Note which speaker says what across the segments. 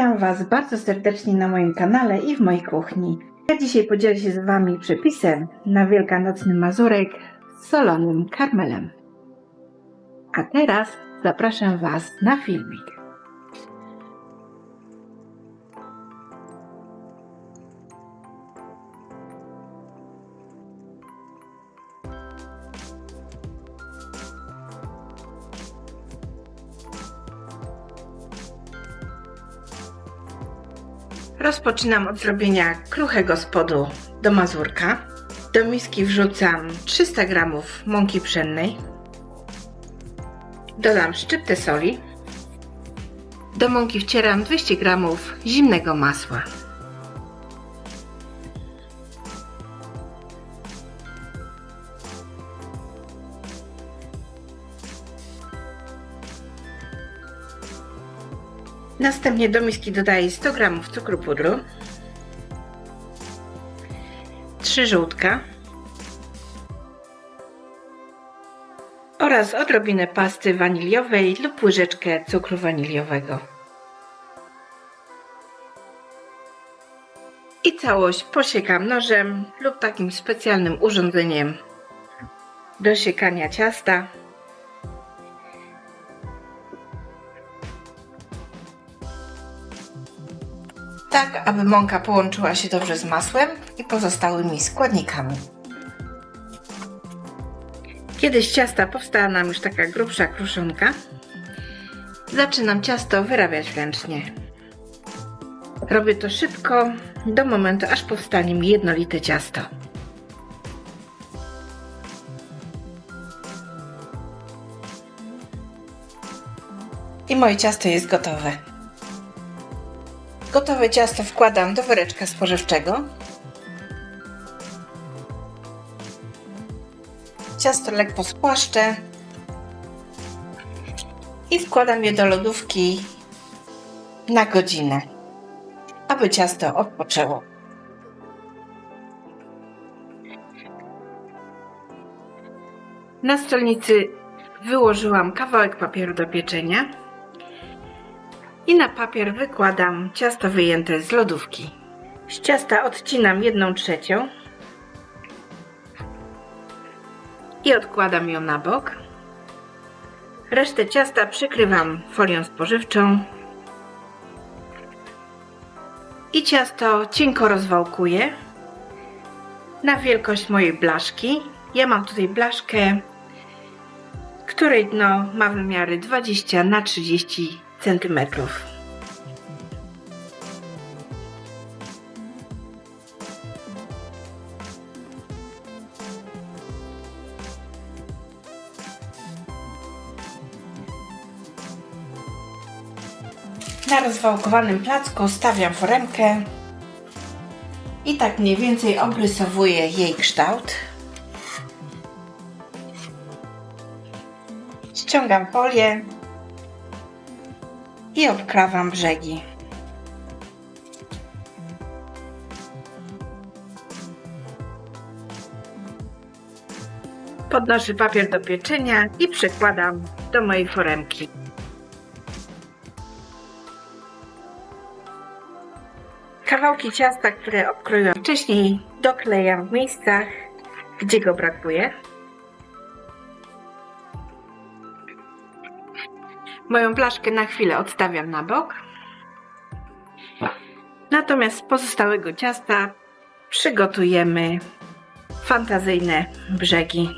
Speaker 1: Witam Was bardzo serdecznie na moim kanale i w mojej kuchni. Ja dzisiaj podzielę się z Wami przepisem na wielkanocny mazurek z solonym karmelem. A teraz zapraszam Was na filmik. Rozpoczynam od zrobienia kruchego spodu do mazurka. Do miski wrzucam 300 g mąki pszennej. Dodam szczyptę soli. Do mąki wcieram 200 g zimnego masła. Następnie do miski dodaję 100 g cukru pudru, 3 żółtka oraz odrobinę pasty waniliowej lub łyżeczkę cukru waniliowego. I całość posiekam nożem lub takim specjalnym urządzeniem do siekania ciasta. Tak aby mąka połączyła się dobrze z masłem i pozostałymi składnikami. Kiedy z ciasta powstała nam już taka grubsza kruszonka, zaczynam ciasto wyrabiać ręcznie. Robię to szybko, do momentu aż powstanie mi jednolite ciasto. I moje ciasto jest gotowe. Gotowe ciasto wkładam do woreczka spożywczego. Ciasto lekko spłaszczę i wkładam je do lodówki na godzinę, aby ciasto odpoczęło. Na stolnicy wyłożyłam kawałek papieru do pieczenia i na papier wykładam ciasto wyjęte z lodówki. Z ciasta odcinam jedną trzecią i odkładam ją na bok. Resztę ciasta przykrywam folią spożywczą i ciasto cienko rozwałkuję na wielkość mojej blaszki. Ja mam tutaj blaszkę, której dno ma wymiary 20 na 30 centymetrów. Na rozwałkowanym placku stawiam foremkę i tak mniej więcej obrysowuję jej kształt. Ściągam folię i obkrawam brzegi. Podnoszę papier do pieczenia i przykładam do mojej foremki. Kawałki ciasta, które obkroiłam wcześniej, doklejam w miejscach, gdzie go brakuje. Moją blaszkę na chwilę odstawiam na bok. Natomiast z pozostałego ciasta przygotujemy fantazyjne brzegi.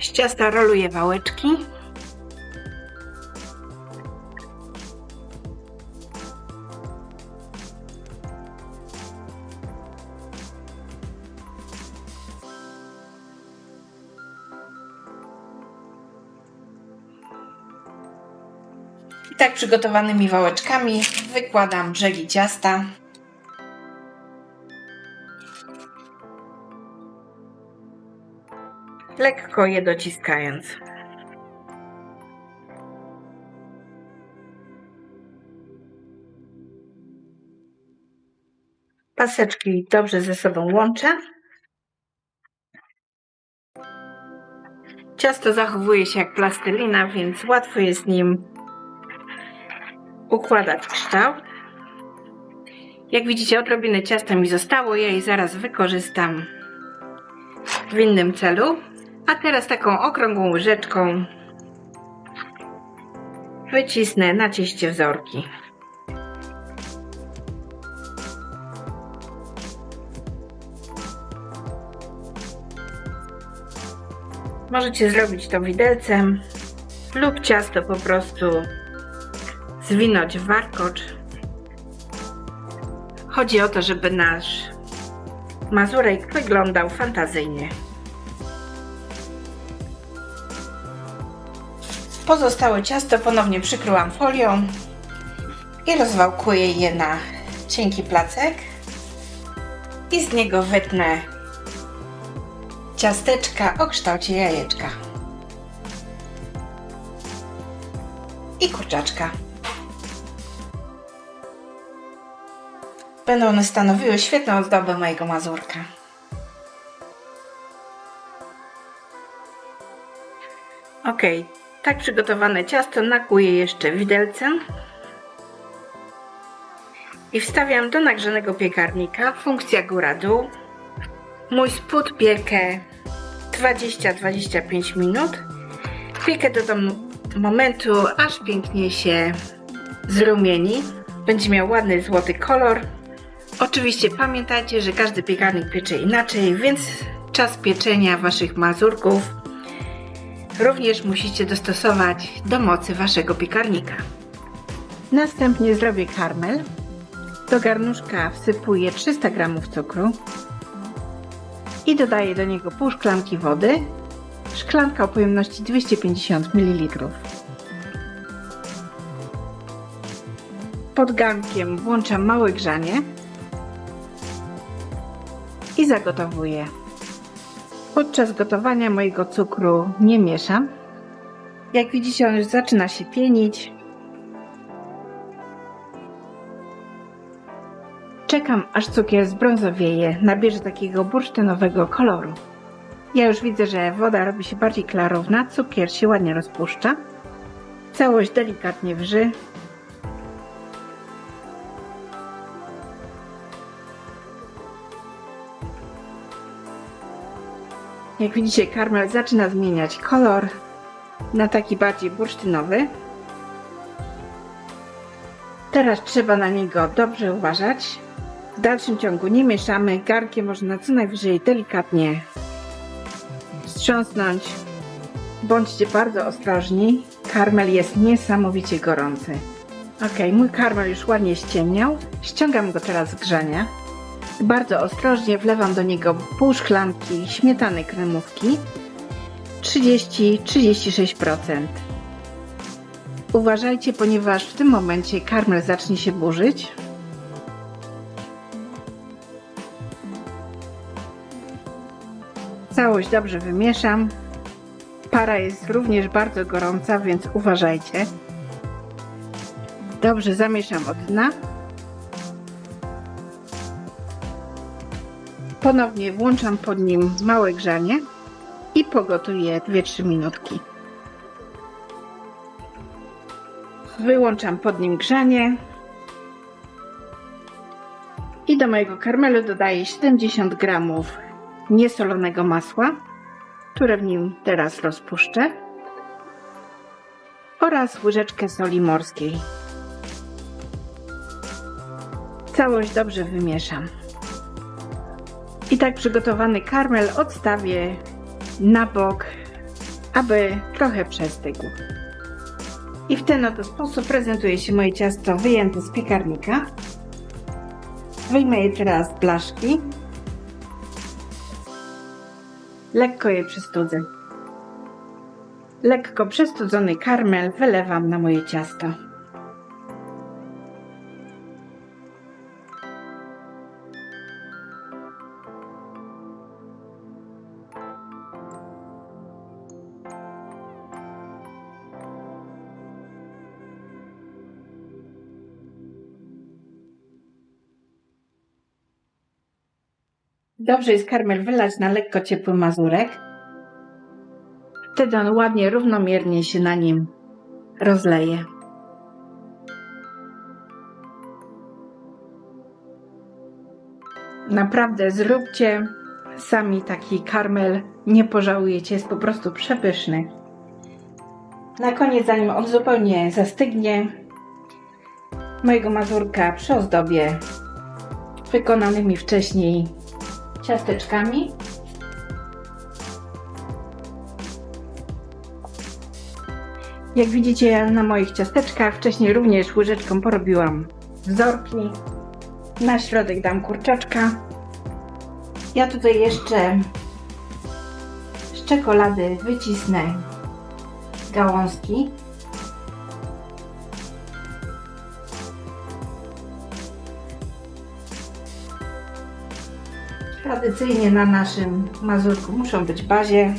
Speaker 1: Z ciasta roluję wałeczki. Tak przygotowanymi wałeczkami wykładam brzegi ciasta. Lekko je dociskając. Paseczki dobrze ze sobą łączę. Ciasto zachowuje się jak plastelina, więc łatwo jest nim układać kształt. Jak widzicie, odrobinę ciasta mi zostało, ja je zaraz wykorzystam w innym celu. A teraz taką okrągłą łyżeczką wycisnę na cieście wzorki. Możecie zrobić to widelcem lub ciasto po prostu zwinąć warkocz. Chodzi o to, żeby nasz mazurek wyglądał fantazyjnie. Pozostałe ciasto ponownie przykryłam folią i rozwałkuję je na cienki placek i z niego wytnę ciasteczka o kształcie jajeczka i kurczaczka. Będą one stanowiły świetną ozdobę mojego mazurka. Ok, tak przygotowane ciasto nakłuję jeszcze widelcem i wstawiam do nagrzanego piekarnika. Funkcja góra-dół. Mój spód piekę 20-25 minut. Piekę do momentu, aż pięknie się zrumieni. Będzie miał ładny złoty kolor. Oczywiście pamiętajcie, że każdy piekarnik piecze inaczej, więc czas pieczenia waszych mazurków również musicie dostosować do mocy waszego piekarnika. Następnie zrobię karmel. Do garnuszka wsypuję 300 g cukru i dodaję do niego pół szklanki wody, szklanka o pojemności 250 ml. Pod garnkiem włączam małe grzanie i zagotowuję. Podczas gotowania mojego cukru nie mieszam. Jak widzicie, on już zaczyna się pienić. Czekam, aż cukier zbrązowieje, nabierze takiego bursztynowego koloru. Ja już widzę, że woda robi się bardziej klarowna, cukier się ładnie rozpuszcza. Całość delikatnie wrzy. Jak widzicie, karmel zaczyna zmieniać kolor na taki bardziej bursztynowy. Teraz trzeba na niego dobrze uważać. W dalszym ciągu nie mieszamy. Garnkiem można co najwyżej delikatnie wstrząsnąć. Bądźcie bardzo ostrożni. Karmel jest niesamowicie gorący. Ok, mój karmel już ładnie ściemniał. Ściągam go teraz z grzania. Bardzo ostrożnie wlewam do niego pół szklanki śmietany kremówki 30-36%. Uważajcie, ponieważ w tym momencie karmel zacznie się burzyć. Całość dobrze wymieszam. Para jest również bardzo gorąca, więc uważajcie. Dobrze zamieszam od dna. Ponownie włączam pod nim małe grzanie i pogotuję 2-3 minutki. Wyłączam pod nim grzanie i do mojego karmelu dodaję 70 g niesolonego masła, które w nim teraz rozpuszczę oraz łyżeczkę soli morskiej. Całość dobrze wymieszam. I tak przygotowany karmel odstawię na bok, aby trochę przestygł. I w ten oto sposób prezentuje się moje ciasto wyjęte z piekarnika. Wyjmę je teraz z blaszki. Lekko je przystudzę. Lekko przestudzony karmel wylewam na moje ciasto. Dobrze jest karmel wylać na lekko ciepły mazurek. Wtedy on ładnie, równomiernie się na nim rozleje. Naprawdę zróbcie sami taki karmel, nie pożałujecie, jest po prostu przepyszny. Na koniec, zanim on zupełnie zastygnie, mojego mazurka przyozdobię wykonanymi wcześniej ciasteczkami. Jak widzicie na moich ciasteczkach, wcześniej również łyżeczką porobiłam wzorki. Na środek dam kurczaczka. Ja tutaj jeszcze z czekolady wycisnę gałązki. Tradycyjnie na naszym mazurku muszą być bazie.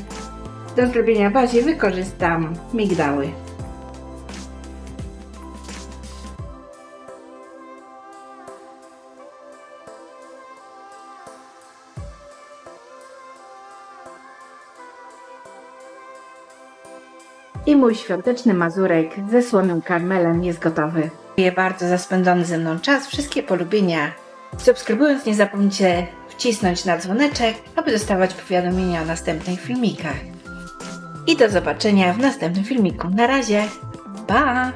Speaker 1: Do zrobienia bazie wykorzystam migdały. I mój świąteczny mazurek ze słonym karmelem jest gotowy. Dziękuję bardzo za spędzony ze mną czas. Wszystkie polubienia. Subskrybując nie zapomnijcie wcisnąć na dzwoneczek, aby dostawać powiadomienia o następnych filmikach. I do zobaczenia w następnym filmiku. Na razie. Pa!